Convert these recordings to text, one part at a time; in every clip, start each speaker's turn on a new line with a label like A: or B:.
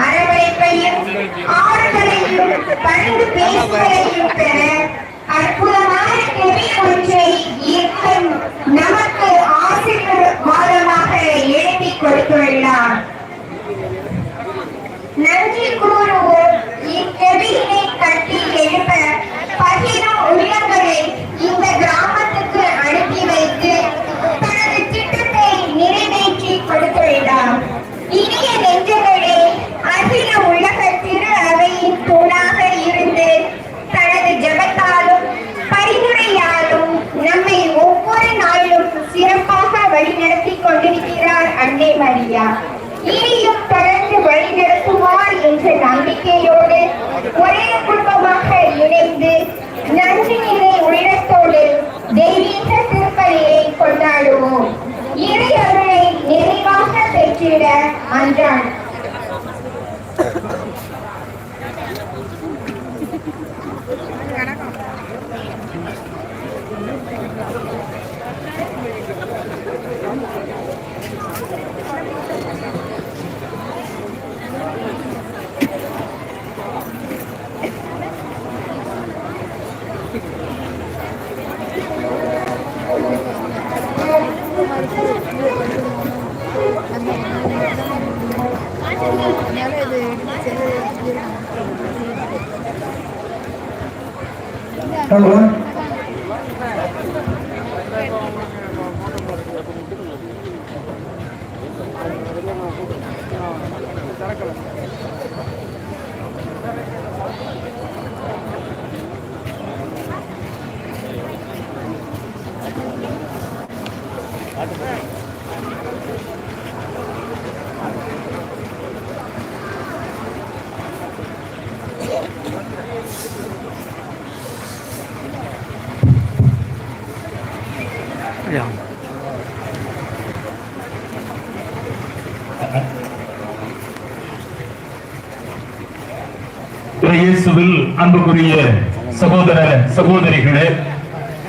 A: அரவணைப்பையும் ஆறுதலையும் பணிந்து பேசுவதையும் பெற மரியா இனியும் தொடர்ந்து வழிநடத்துவார் என்ற நம்பிக்கையோடு ஒரே குடும்பமாக இணைந்து நன்றி நிலை உள்ளத்தோடு தெய்வீக திருப்பலியை கொண்டாடுவோம். இறை அருளை நிறைவாக பெற்றிட அன்றான்
B: Hello.
C: இயேசுவில் அன்புக்குரிய சகோதர சகோதரிகளே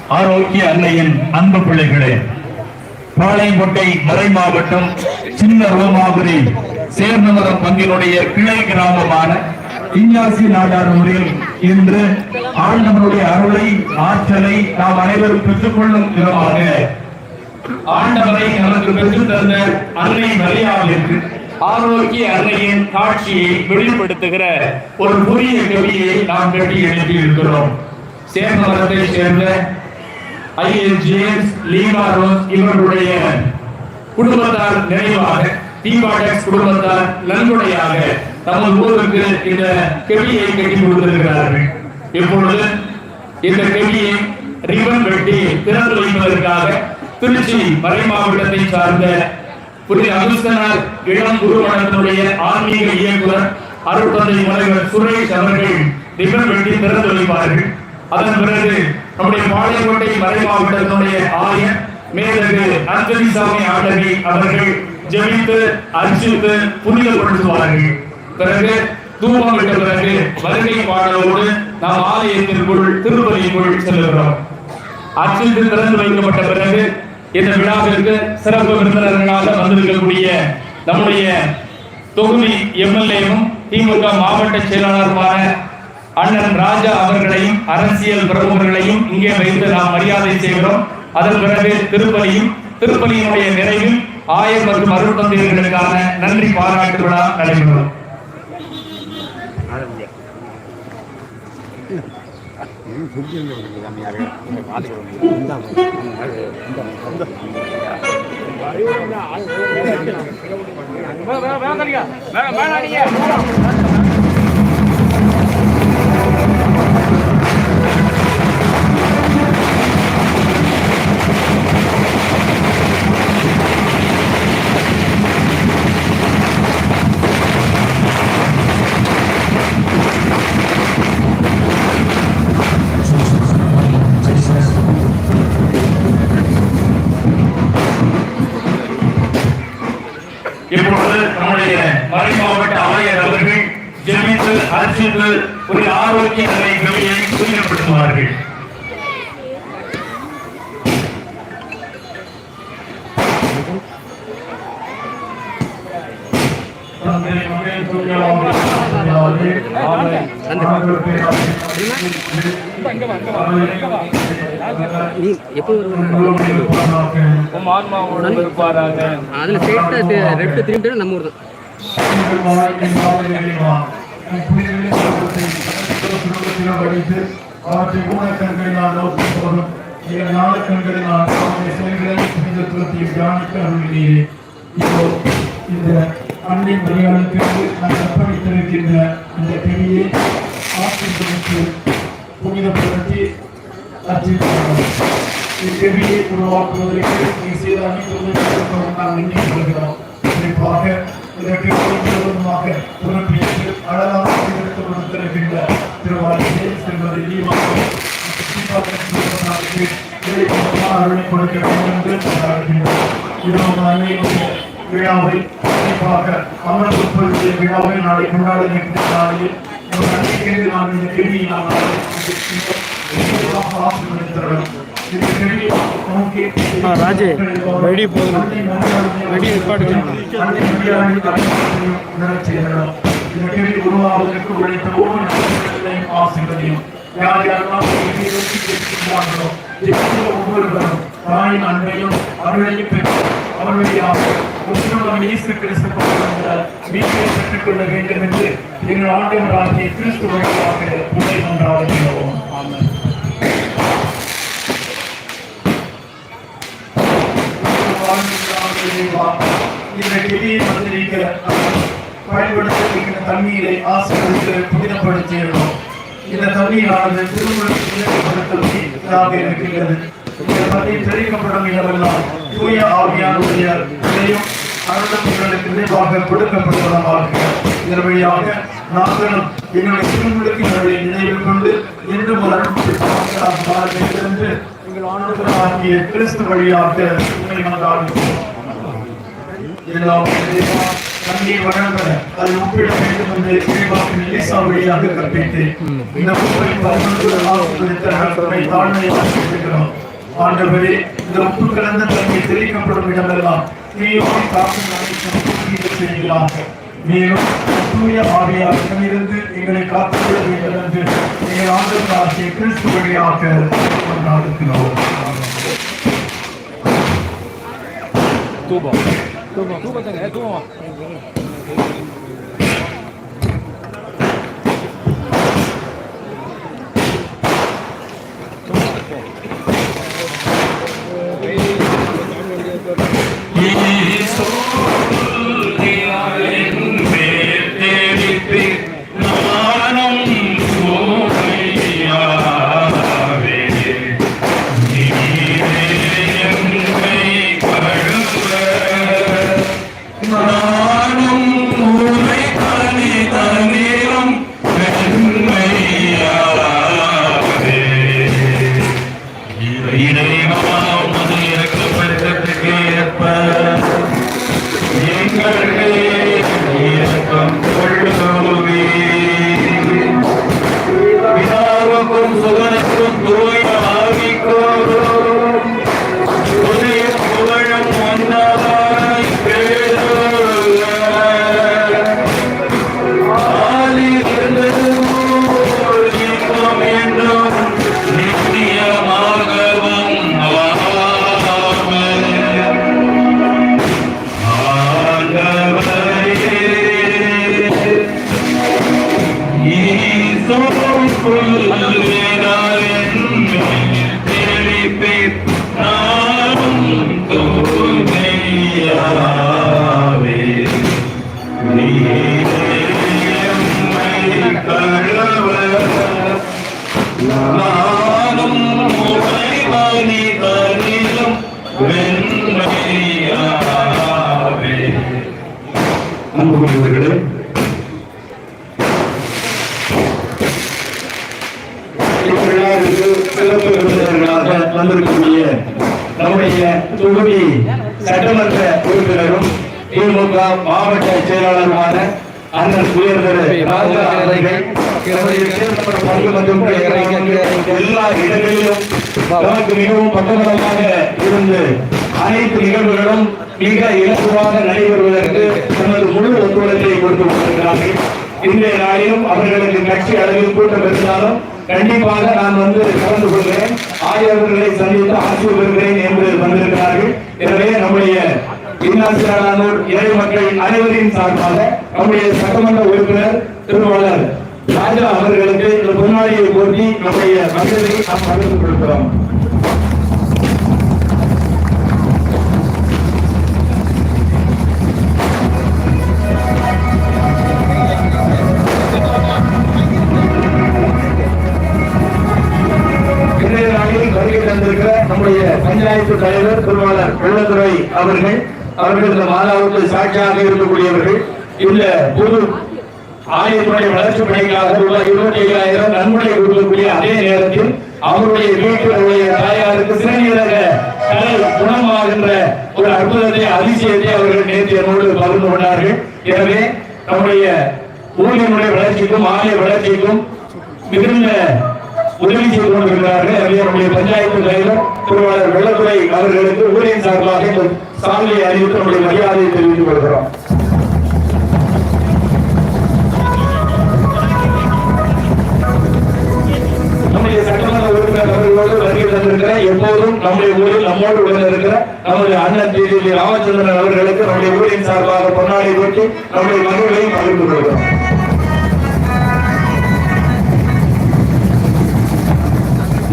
C: ஆரோக்கிய அன்னையின் அன்பு பிள்ளைகளே பாளையங்கோட்டை மறை மாவட்டம் சின்ன ரோமாபுரி சேர்ந்தமரம் பங்கினுடைய கிளை கிராமமான இஞ்ஞாசி நாடார் ஊரில் இன்று ஆண்டவனுடைய அருளை ஆற்றலை நாம் அனைவரும் பெற்றுக்கொள்ளும் விதமாக ஆண்டவரை நமக்கு பெற்று தந்த அன்னை மரியாதைக்கு ஆரோக்கிய அன்னையின் காட்சியை வெளிப்படுத்துகிற ஒரு புதிய கவியை நாம் கட்டி எழுதி இருக்கிறோம் மரத்தை சேர்ந்த ஐஎன் ஜேம்ஸ் லீமா ரோஸ் இவர்களுடைய குடும்பத்தார் நினைவாக டிபாடெக்ஸ் குடும்பத்தார் நன்கொடையாக தமது ஊருக்கு இந்த கெவியை கட்டி கொடுத்திருக்கிறார்கள். இப்பொழுது இந்த கெவியை ரிபன் வெட்டி திறந்து வைப்பதற்காக திருச்சி மறை மாவட்டத்தை சார்ந்த புனித அகுஸ்தனார் இளம் குருவனத்தினுடைய ஆன்மீக இயக்குனர் அருட்தந்தை முனைவர் சுரேஷ் அவர்கள் ரிபன் வெட்டி திறந்து வைப்பார்கள். அதன் பிறகு நம்முடைய பாளையங்கோட்டை மறை மாவட்டத்தினுடைய ஆயர் மேலகு அஞ்சலி சாமி ஆண்டவி அவர்கள் ஜெபித்து அர்ச்சித்து புனிதப்படுத்துவார்கள். பிறகு தூபம் விட்ட பிறகு வருகை பாடலோடு நாம் ஆலயத்திற்குள் திருப்பதிக்குள் செல்லுகிறோம். அச்சிட்டு திறந்து வைக்கப்பட்ட பிறகு இந்த விழாவிற்கு சிறப்பு விருந்தினர்களாக வந்திருக்கக்கூடிய நம்முடைய தொகுதி எம்எல்ஏவும் திமுக மாவட்ட செயலாளருமான அண்ணன் ராஜா அவர்களையும் அரசியல் பிரமுகர்களையும் இங்கே வைத்து நாம் மரியாதை செய்கிறோம் அதன் பிறகு திருப்பலியும் திருப்பலியினுடைய நிறைவில் ஆயர் மற்றும் அருள் தந்தையர்களுக்கான நன்றி பாராட்டு விழா நடைபெறும்
D: வேணாம்
E: அர்ச்சித்து ஒரு ஆரோக்கிய நிலை கவியை தூயாவே
C: நீ எப்போ அதில் ஸ்ட்ரெயிட்டாக ரெட்டு திரும்பிட்டு நம்ம ஊர் தான்
F: அவற்றை ஊனக்கண்களினால் நோக்கி போதும் என் ஞானக்கண்களினால் அவருடைய செயல்களை புனிதத்துவத்தையும் தியானிக்க அருளினீரே இதோ இந்த அன்பின் பணியாளுக்கு நான் அர்ப்பணித்திருக்கின்ற இந்த பெரிய ஆசிரியர்களுக்கு புனிதப்படுத்தி உருவாக்குவதற்கு நீ செய்த அனைத்து உதவிகளுக்கும் நாம் நன்றி கொள்கிறோம் குறிப்பாக இதற்கு முழுவதுமாக பொறுப்பேற்று அழகாக எடுத்து கொடுத்திருக்கின்ற அருளை கொடுக்க வேண்டும் என்று விழாவை குறிப்பாக விழாவை நாளை கொண்டாட நிற்கிற நாளில் ஒரு நாம் இந்த கேள்வியை நாம்
G: ராஜே, வெடி போதும். வெடி நிப்பாட்டுங்க.
F: உருவாவதற்கு ஒவ்வொரு யார் யாரெல்லாம் ஒவ்வொருவரும் தாயின் அன்பையும் அருளையும் பெற்று அவர் வழியாக இயேசு கிறிஸ்து கொண்டிருந்த வீட்டை பெற்றுக்கொள்ள வேண்டும் என்று எங்கள் ஆண்டவராகிய கிறிஸ்து வழியாக இந்த கிளியை தண்ணீரை ஆசிரியருக்கு புனிதப்படுத்தியிருந்தோம் இந்த தண்ணீரானது இருக்கின்றது இந்த தண்ணீர் தெளிக்கப்படும் இடமெல்லாம் தூய ஆவியானுடைய இதையும் அருளங்களுக்கு நினைவாக கொடுக்கப்படுவதாக இதன் வழியாக நாங்களும் எங்களுடைய திருமுழுக்கினர்களை நினைவில் கொண்டு இன்று முதல் மாற என்று எங்கள் ஆண்டுகளாகிய கிறிஸ்து வழியாக உண்மை வந்தார்கள் தேவா, தண்ணீர் வழங்க அதை ஒப்பிட வேண்டும் என்று இறைவாக்கு எலிசா வழியாக கற்பித்தேன் இந்த உப்பை பதினொன்று ஆசிரியத்த நாட்களை தாழ்மையாக சொல்லுகிறோம் ஆண்டவரே இந்த உப்பு கலந்த தண்ணீர் தெளிக்கப்படும் இடமெல்லாம் தீயோடு தாக்கும் அனைத்தும் தூக்கி செய்கிறார்கள் மேலும் தூய ஆவியாரிடமிருந்து எங்களை காத்துக்கொள்ள வேண்டும் என்று எங்கள் ஆண்டவராகிய கிறிஸ்து வழியாக கொண்டாடுகிறோம்
G: தூபம் தூபம் தூபத்தங்க தூபம்
E: நானும் அன்புக்குரியவர்களே இவ்விழாவிற்கு சிறப்பு விருந்தினர்களாக வந்திருக்கக்கூடிய நம்முடைய தொகுதி சட்டமன்ற உறுப்பினரும் திமுக மாவட்ட செயலாளருமான
C: அண்ணன் உயர்ந்தது ராஜா அவர்கள். நம்முடைய தேர்தல் பங்கு மற்றும் எல்லா இடங்களிலும் நமக்கு மிகவும் பக்கபலமாக இருந்து அனைத்து நிகழ்வுகளும் மிக இலகுவாக நடைபெறுவதற்கு தமது முழு ஒத்துழைப்பை கொடுத்து கொண்டிருக்கிறார்கள் இன்றைய நாளிலும் அவர்களுக்கு கட்சி அளவில் கூட்டம் இருந்தாலும் கண்டிப்பாக நான் வந்து கலந்து கொள்கிறேன் ஆயவர்களை சந்தித்து ஆட்சி பெறுகிறேன் என்று வந்திருக்கிறார்கள் எனவே நம்முடைய இன்னாசியாளர் இறை மக்கள் அனைவரின் சார்பாக நம்முடைய சட்டமன்ற உறுப்பினர் திருமலர் ராஜா அவர்களுக்கு இந்த பொன்னாடியை போட்டி நம்முடைய மக்களை நாம் பகிர்ந்து கொடுக்கிறோம் இன்றைய நாளில் வருகை நம்முடைய பஞ்சாயத்து தலைவர் திருவாளர் வெள்ளத்துறை அவர்கள் அவர்கள் இந்த மாதாவுக்கு சாட்சியாக இருக்கக்கூடியவர்கள். இந்த புது ஆலயத்தினுடைய வளர்ச்சி பணிகளாக ரூபாய் இருபத்தி ஐயாயிரம் நன்கொடை கொடுக்கக்கூடிய அதே நேரத்தில் அவருடைய வீட்டினுடைய தாயாருக்கு சிறுநீரக கலை குணமாகின்ற ஒரு அற்புதத்தை அதிசயத்தை அவர்கள் நேற்று என்னோடு பகிர்ந்து கொண்டார்கள். எனவே நம்முடைய ஊழியனுடைய வளர்ச்சிக்கும் ஆலய வளர்ச்சிக்கும் மிகுந்த உதவி செய்து கொண்டிருக்கிறார்கள். எனவே நம்முடைய பஞ்சாயத்து தலைவர் திருவாளர் வெள்ளத்துறை அவர்களுக்கு ஊழியன் சார்பாக இந்த சாமியை அறிவித்து நம்முடைய மரியாதையை தெரிவித்துக் கொள்கிறோம். நம்முடைய சட்டமன்ற உறுப்பினர் அவர்களோடு வருகை தந்திருக்கிற எப்போதும் நம்முடைய ஊரில் நம்மோடு உடன் இருக்கிற நம்முடைய அண்ணன் டி ராமச்சந்திரன் அவர்களுக்கு நம்முடைய ஊரின் சார்பாக பொன்னாடி போட்டி நம்முடைய மகிழ்வையும் பகிர்ந்து கொள்கிறோம்.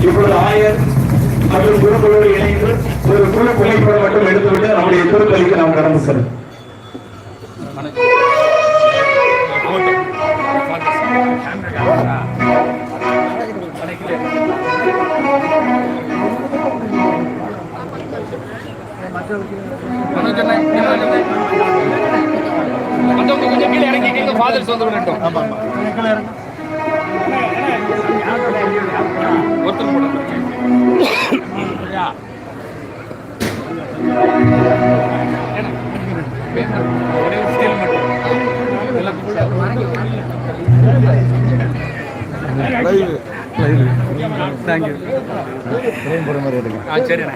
C: இப்பொழுது ஆயர் மற்றும் குழுக்களோடு இணைந்து ஒரு குழு புகைப்படம் மட்டும் எடுத்துவிட்டு நம்முடைய திருப்பலிக்கு நாம் கடந்து செல்லும்
D: வந்தவங்க கொஞ்சம் கீழே இறங்கிட்டீங்க ஃபாதர்ஸ் வந்து விடட்டும் ஒருத்தர் போட ஆ சரிண்ணே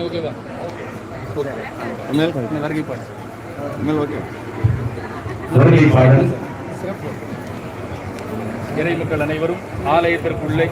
D: ஓகேவா
C: வருகை பாடல்
D: இறை மக்கள் அனைவரும் ஆலயத்திற்குள்ளே